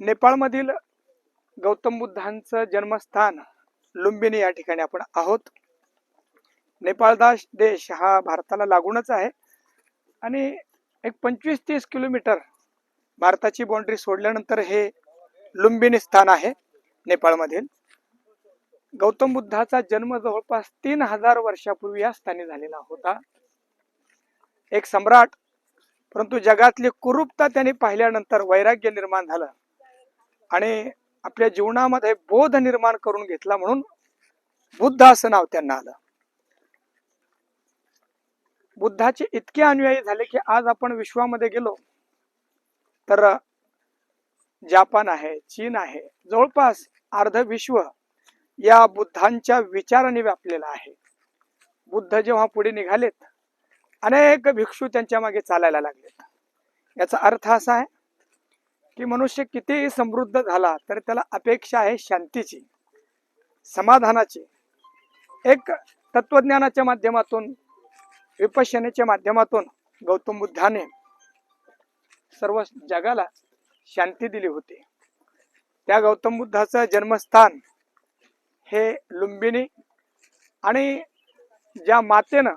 नेपाळमधील गौतम बुद्धांचं जन्मस्थान लुंबिनी या ठिकाणी आपण आहोत. नेपाळदास देश हा भारताला लागूनच आहे आणि एक पंचवीस तीस किलोमीटर भारताची बाउंड्री सोडल्यानंतर हे लुंबिनी स्थान आहे नेपाळमधील. गौतम बुद्धाचा जन्म जवळपास तीन हजार वर्षापूर्वी या स्थानी झालेला होता. एक सम्राट परंतु जगातली कुरूपता त्याने पाहिल्यानंतर वैराग्य निर्माण झालं. आणि आपल्या जीवनामध्ये बोध निर्माण करून घेतला म्हणून बुद्ध असं नाव त्यांना आलं. बुद्धाचे इतके अनुयायी झाले की आज आपण विश्वामध्ये गेलो तर जापान आहे चीन आहे जवळपास अर्ध विश्व या बुद्धांच्या विचाराने व्यापलेलं आहे. बुद्ध जेव्हा पुढे निघालेत अनेक भिक्षू त्यांच्या मागे चालायला लागलेत. याचा अर्थ असा आहे की मनुष्य कितीही समृद्ध झाला तर त्याला अपेक्षा आहे शांतीची समाधानाची. एक तत्वज्ञानाच्या माध्यमातून विपश्यनेच्या माध्यमातून गौतम बुद्धाने सर्व जगाला शांती दिली होती. त्या गौतम बुद्धाचं जन्मस्थान हे लुंबिनी आणि ज्या मातेनं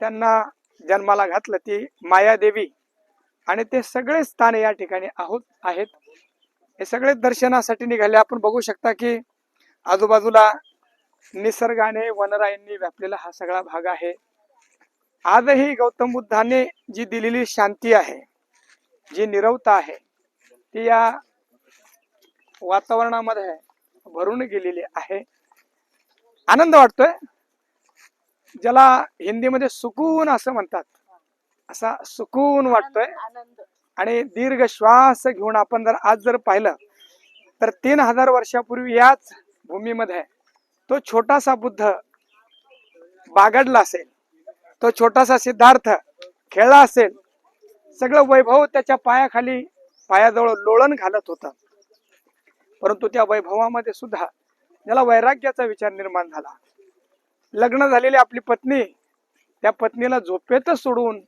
त्यांना जन्माला घातलं ती मायादेवी आणि ते सगळे स्थान या ठिकाणी आहोत आहेत. हे सगळे दर्शनासाठी निघाले. आपण बघू शकता की आजूबाजूला निसर्गाने वनरायांनी व्यापलेला हा सगळा भाग आहे. आजही गौतम बुद्धाने जी दिलेली शांती आहे जी निरवता आहे ती या वातावरणामध्ये भरून गेलेली आहे. आनंद वाटतोय. ज्याला हिंदीमध्ये सुकून असं म्हणतात. असा सुकून वाटतोय. आनंद आणि दीर्घ श्वास घेऊन आपण जर आज जर पाहिलं तर तीन हजार वर्षापूर्वी याच भूमीमध्ये तो छोटासा बुद्ध बागडला असेल तो छोटासा सिद्धार्थ खेळला असेल सगळं वैभव त्याच्या पायाखाली पायाजवळ लोळण घालत होतं. परंतु त्या वैभवामध्ये सुद्धा ज्याला वैराग्याचा विचार निर्माण झाला. लग्न झालेली आपली पत्नी त्या पत्नीला झोपेतच सोडून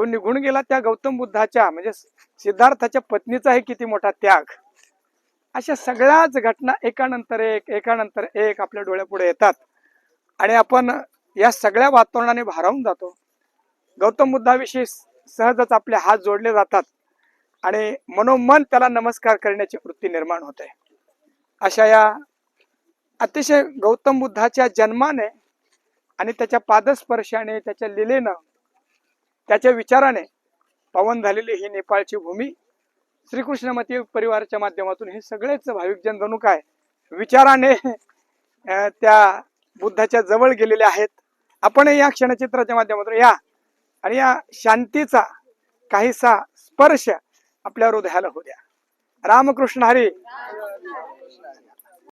तो निघून गेला त्या गौतम बुद्धाच्या म्हणजे सिद्धार्थाच्या पत्नीचाही किती मोठा त्याग. अशा सगळ्याच घटना एकानंतर एक एकानंतर एक आपल्या डोळ्यापुढे येतात. आणि आपण या सगळ्या वातावरणाने भारावून जातो. गौतम बुद्धाविषयी सहजच आपले हात जोडले जातात. आणि मनोमन त्याला नमस्कार करण्याची वृत्ती निर्माण होते. अशा या अतिशय गौतम बुद्धाच्या जन्माने आणि त्याच्या पादस्पर्शाने त्याच्या लिलेनं त्याच्या विचाराने पावन झालेली ही नेपाळची भूमी श्रीकृष्णमती परिवाराच्या माध्यमातून हे सगळेच भाविक जन जणू काय विचाराने त्या बुद्धाच्या जवळ गेलेले आहेत. आपण या क्षणचित्राच्या माध्यमातून या आणि या शांतीचा काहीसा स्पर्श आपल्या हृदयाला होऊ द्या. रामकृष्ण हरी.